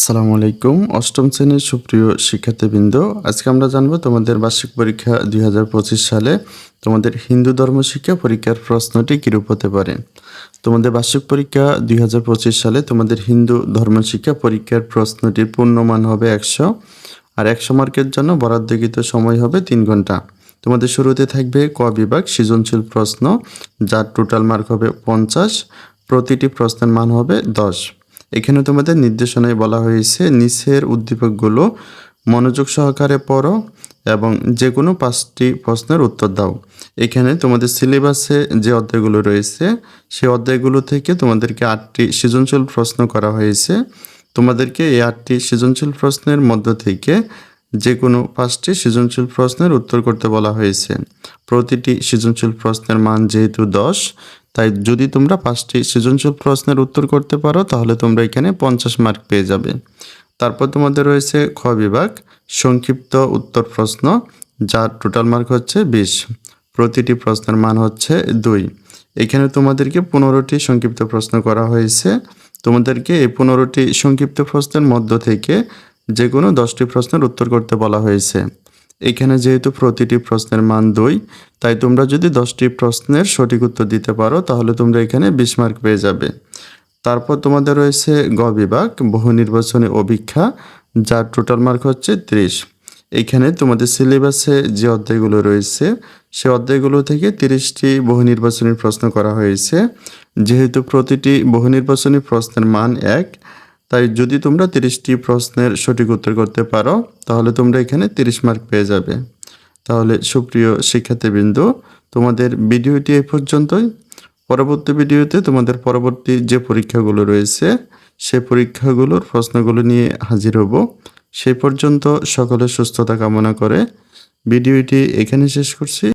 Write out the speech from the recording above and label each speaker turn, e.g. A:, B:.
A: আসসালামু আলাইকুম। অষ্টম শ্রেণির সুপ্রিয় শিক্ষার্থীবৃন্দ, আজকে আমরা জানব তোমাদের বার্ষিক পরীক্ষা দুই হাজার পঁচিশ সালে তোমাদের হিন্দু ধর্ম শিক্ষা পরীক্ষার প্রশ্নটি কীরূপ হতে পারে? তোমাদের বার্ষিক পরীক্ষা দুই হাজার পঁচিশ সালে তোমাদের হিন্দু ধর্ম শিক্ষা পরীক্ষার প্রশ্নটির পূর্ণমান হবে একশো, আর একশো মার্কের জন্য বরাদ্দকৃত সময় হবে তিন ঘণ্টা। তোমাদের শুরুতে থাকবে ক বিভাগ, সৃজনশীল প্রশ্ন, যার টোটাল মার্ক হবে পঞ্চাশ, প্রতিটি প্রশ্নের মান হবে দশ। এখানে তোমাদের নির্দেশনায় বলা হয়েছে, নিচের উদ্দীপকগুলো মনোযোগ সহকারে পড়ো এবং যে কোনো পাঁচটি প্রশ্নের উত্তর দাও। এখানে তোমাদের সিলেবাসে যে অধ্যায়গুলো রয়েছে সেই অধ্যায়গুলো থেকে তোমাদেরকে আটটি সৃজনশীল প্রশ্ন করা হয়েছে। তোমাদেরকে এই আটটি সৃজনশীল প্রশ্নের মধ্য থেকে যে কোনো পাঁচটি সৃজনশীল প্রশ্নের উত্তর করতে বলা হয়েছে। প্রতিটি সৃজনশীল প্রশ্নের মান যেহেতু দশ তাই যদি তোমরা পাঁচটি সৃজনশীল প্রশ্নের উত্তর করতে পারো, তাহলে তোমরা এখানে পঞ্চাশ মার্ক পেয়ে যাবে। তারপর তোমাদের রয়েছে খ বিভাগ, সংক্ষিপ্ত উত্তর প্রশ্ন, যার টোটাল মার্ক হচ্ছে বিশ। প্রতিটি প্রশ্নের মান হচ্ছে দুই। এখানে তোমাদেরকে পনেরোটি সংক্ষিপ্ত প্রশ্ন করা হয়েছে। তোমাদেরকে এই পনেরোটি সংক্ষিপ্ত প্রশ্নের মধ্য থেকে যে কোনো দশটি প্রশ্নের উত্তর করতে বলা হয়েছে। এখানে যেহেতু প্রতিটি প্রশ্নের মান দুই, তাই তোমরা যদি দশটি প্রশ্নের সঠিক উত্তর দিতে পারো, তাহলে তোমরা এখানে বিশ মার্ক পেয়ে যাবে। তারপর তোমাদের রয়েছে গ বিভাগ, বহু নির্বাচনী অভীক্ষা যার টোটাল মার্ক হচ্ছে ত্রিশ। এখানে তোমাদের সিলেবাসে যে অধ্যায়গুলো রয়েছে, সে অধ্যায়গুলো থেকে তিরিশটি বহু নির্বাচনী প্রশ্ন করা হয়েছে। যেহেতু প্রতিটি বহু নির্বাচনী প্রশ্নের মান এক তাই যদি তোমরা তিরিশটি প্রশ্নের সঠিক উত্তর করতে পারো, তাহলে তোমরা এখানে তিরিশ মার্ক পেয়ে যাবে। তাহলে সুপ্রিয় শিক্ষার্থীবৃন্দ, তোমাদের ভিডিওটি এই পর্যন্তই। পরবর্তী ভিডিওতে তোমাদের পরবর্তী যে পরীক্ষাগুলো রয়েছে, সে পরীক্ষাগুলোর প্রশ্নগুলো নিয়ে হাজির হব। সেই পর্যন্ত সকলের সুস্থতা কামনা করে। ভিডিওটি এখানে শেষ করছি।